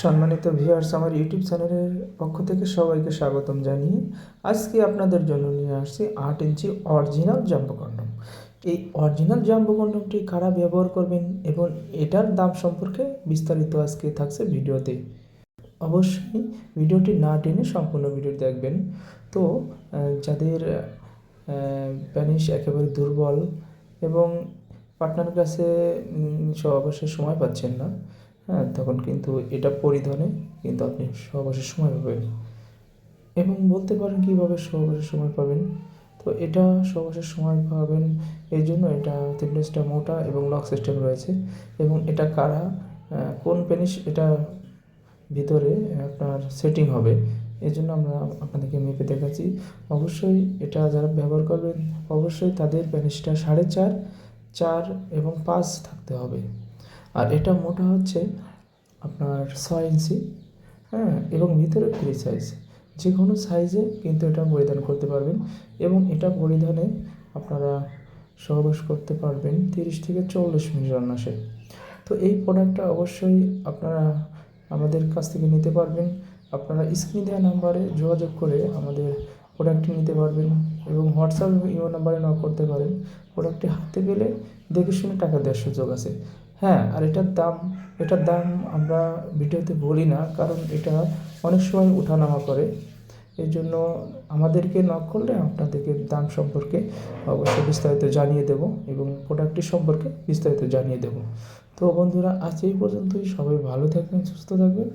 সম্মানিত ভিউয়ার্স আমার ইউটিউব চ্যানেলের পক্ষ থেকে সবাইকে স্বাগতম জানিয়ে আজকে আপনাদের জন্য নিয়ে আসছি আট ইঞ্চি অরিজিনাল জাম্বো কন্ডম এই অরিজিনাল জাম্বো কন্ডমটি কারা ব্যবহার করবেন এবং এটার দাম সম্পর্কে বিস্তারিত আজকে থাকছে ভিডিওতে। অবশ্যই ভিডিওটি না টেনে সম্পূর্ণ ভিডিও দেখবেন। তো যাদের প্যানিস একেবারে দুর্বল এবং পার্টনার কাছে সহবাসের সময় পাচ্ছেন না। হ্যাঁ তখন কিন্তু এটা পরিধানে কিন্তু আপনি সহবাসের সময় পাবেন। এবং বলতে পারেন কীভাবে সহবাসের সময় পাবেন? তো এটা সহবাসের সময় পাবেন, এই জন্য এটা থিকনেসটা মোটা এবং লক সিস্টেম রয়েছে। এবং এটা কারা কোন পেনিস, এটা ভিতরে আপনার সেটিং হবে। এই জন্য আমরা আপনাদেরকে মেপে দেখাচ্ছি। অবশ্যই এটা যারা ব্যবহার করবেন, অবশ্যই তাদের প্যানিসটা সাড়ে চার চার এবং পাঁচ থাকতে হবে। আর এটা মোটা হচ্ছে আপনার ছয় ইঞ্চি হ্যাঁ এবং ভিতরে ফ্রি সাইজ যে কোনো সাইজে কিন্তু এটা পরিধান করতে পারবেন এবং এটা পরিধানে আপনারা সহবাস করতে পারবেন তিরিশ থেকে চল্লিশ মিনিট অনাসে তো এই প্রোডাক্টটা অবশ্যই আপনারা আমাদের কাছ থেকে নিতে পারবেন। আপনারা স্ক্রিন দেওয়া নাম্বারে যোগাযোগ করে আমাদের প্রোডাক্টটি নিতে পারবেন এবং হোয়াটসঅ্যাপ ইমো নাম্বারে নক করতে পারেন। প্রোডাক্টটি হাতে পেলে দেখে শুনে টাকা দেওয়ার সুযোগ আছে। হ্যাঁ আর এটার দাম এটার দাম আমরা ভিডিওতে বলি না, কারণ এটা অনেক সময় ওঠানামা করে। এই জন্য আমাদেরকে নক করলে আপনাদেরকে দাম সম্পর্কে অবশ্যই বিস্তারিত জানিয়ে দেব এবং প্রোডাক্টটি সম্পর্কে বিস্তারিত জানিয়ে দেব। তো বন্ধুরা, আজ এই পর্যন্তই। সবাই ভালো থাকবেন, সুস্থ থাকবেন।